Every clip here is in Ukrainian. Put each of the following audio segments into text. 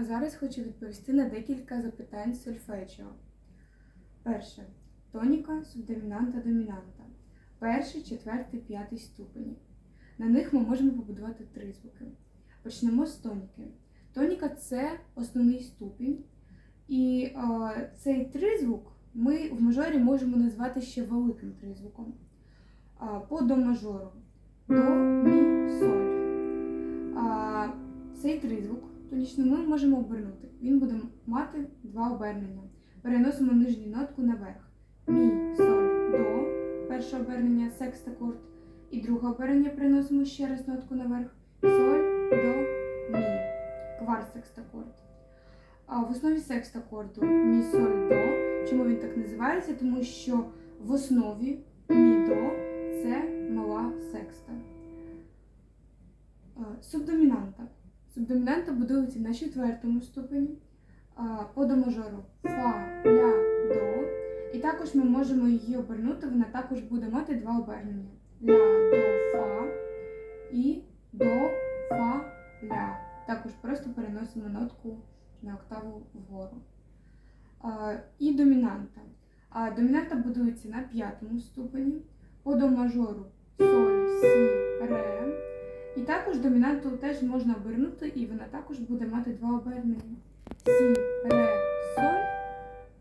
А зараз хочу відповісти на декілька запитань сольфеджіо. Перше. Тоніка, субдомінанта, домінанта. Перший, четвертий, п'ятий ступені. На них ми можемо побудувати три звуки. Почнемо з тоніки. Тоніка це основний ступінь. І е, цей тризвук ми в мажорі можемо назвати ще великим тризвуком. А, по до мажору. До, мі, соль. А, цей тризвук тонічний ми можемо обернути. Він буде мати два обернення. Переносимо нижню нотку наверх. Мі, соль, до. Перше обернення секстакорд. І друге обернення переносимо ще раз нотку наверх. Соль, до, мі. Кварт секстакорд. А в основі секстакорду мі, соль, до. Чому він так називається? Тому що в основі мі, до це мала секста. Е, Субдомінанта. Субдомінанта будується на четвертому ступені по до мажору фа, ля, до. І також ми можемо її обернути, вона також буде мати два обернення: ля, до, фа і до, фа, ля. Також просто переносимо нотку на октаву вгору. І домінанта. Домінанта будується на п'ятому ступені по до соль, сі, ре. І також домінанту теж можна обернути, і вона також буде мати два обернення. Сі, ре, соль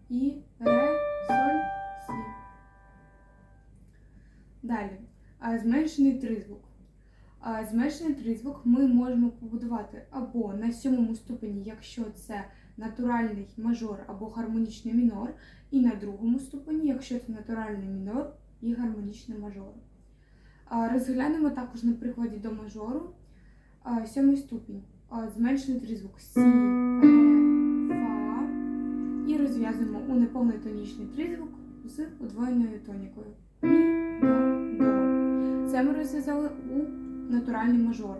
і ре, соль, сі. Далі. Зменшений тризвук. Зменшений тризвук ми можемо побудувати або на сьомому ступені, якщо це натуральний мажор або гармонічний мінор, і на другому ступені, якщо це натуральний мінор і гармонічний мажор. Розглянемо також на прикладі до мажору сьомий ступінь. Зменшений тризвук Сі, Ре, Фа. І розв'язуємо у неповний тонічний тризвук з подвоєною тонікою. Мі, до, до. Це ми розв'язали у натуральний мажор.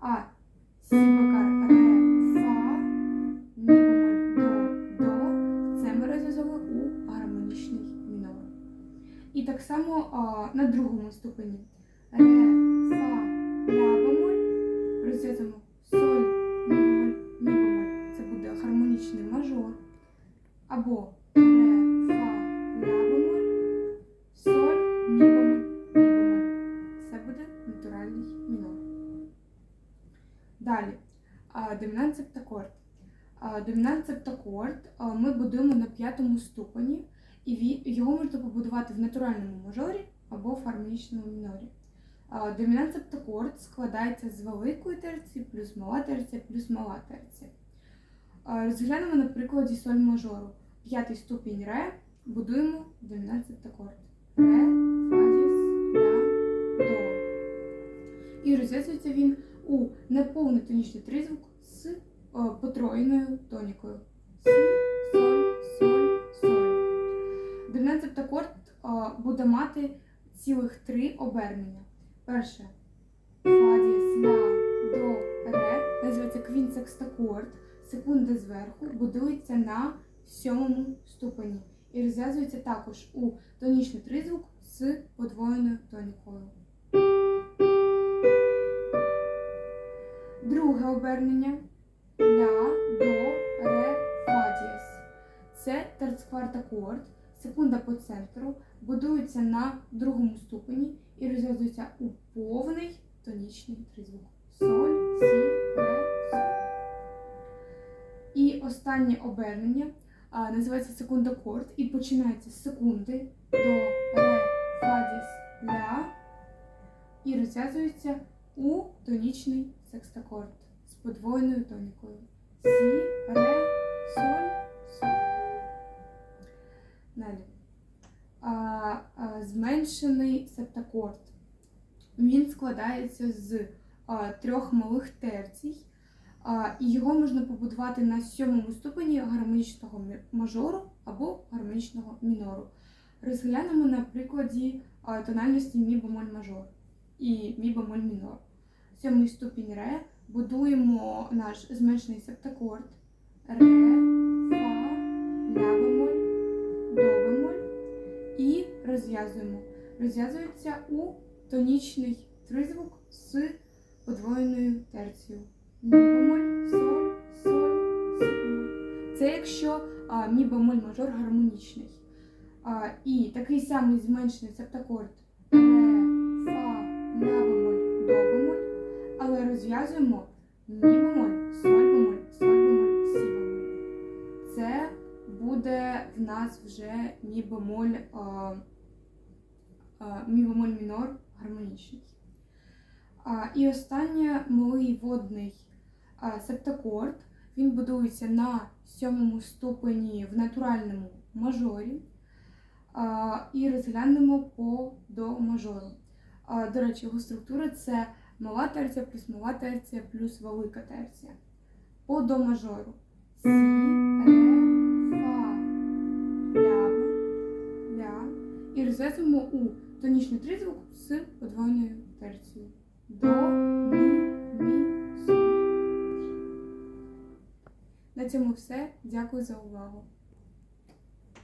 А Сі бекар так само а, на другому ступені. Ре, фа, ля бемоль. Розв'язуємо соль, мі бемоль, мі бемоль. Це буде гармонічний мажор. Або ре, фа, ля бемоль, соль, мі бемоль, мі бемоль. Це буде натуральний мінор. Далі. Домінант септакорд. Домінант септакорд ми будуємо на п'ятому ступені. І його можна побудувати в натуральному мажорі або в гармонічному мінорі. Домінант септакорд складається з великої терції плюс мала терція плюс мала терція. Розглянемо на прикладі соль мажору. П'ятий ступінь ре будуємо домінант септакорд. Ре, фа дієс, ля, до. І розв'язується він у неповний тонічний тризвук з потроєною тонікою. Сі, Домінант септакорд буде мати цілих три обернення. Перше фа дієс, ля, до, ре, називається квінсекстакорд. Секунда зверху будується на сьомому ступені і розв'язується також у тонічний тризвук з подвоєною тонікою. Друге обернення ля, до, ре, фа. Це терцквартакорд, секунда по центру, будується на другому ступені і розв'язується у повний тонічний тризвук. Соль, сі, ре, соль. І останнє обернення а, називається секундакорд і починається з секунди до ре, фа дієс, ля і розв'язується у тонічний секстакорд з подвоєною тонікою. Сі, ре, соль, соль. А, а, зменшений септакорд. Він складається з а, трьох малих терцій, а, і його можна побудувати на сьомому ступені гармонічного мажору або гармонічного мінору. Розглянемо на прикладі а, тональності мі бемоль мажор і мі бемоль мінор. Сьомий ступінь ре будуємо наш зменшений септакорд ре, фа, ля бемоль, розв'язуємо. Розв'язується у тонічний тризвук з подвоєною терцією. Мі бемоль, соль, соль, Це якщо а, мі бемоль мажор гармонічний. А, і такий самий зменшений септакорд ре, фа, ля бемоль, до бемоль, але розв'язуємо мі бемоль, соль бемоль, соль бемоль, сі бемоль. Це буде в нас вже мі бемоль, а, а, мі бемоль мінор гармонічний. І останнє малий водний а, септакорд. Він будується на сьомому ступені в натуральному мажорі. І розглянемо по до мажору. До речі, його структура це мала терція плюс мала терція плюс велика терція. По до мажору. Сі, ре, фа, ля, ля. І розв'язуємо у тонічний тризвук з подвоєною терцією. До, мі, мі, соль. На цьому все. Дякую за увагу.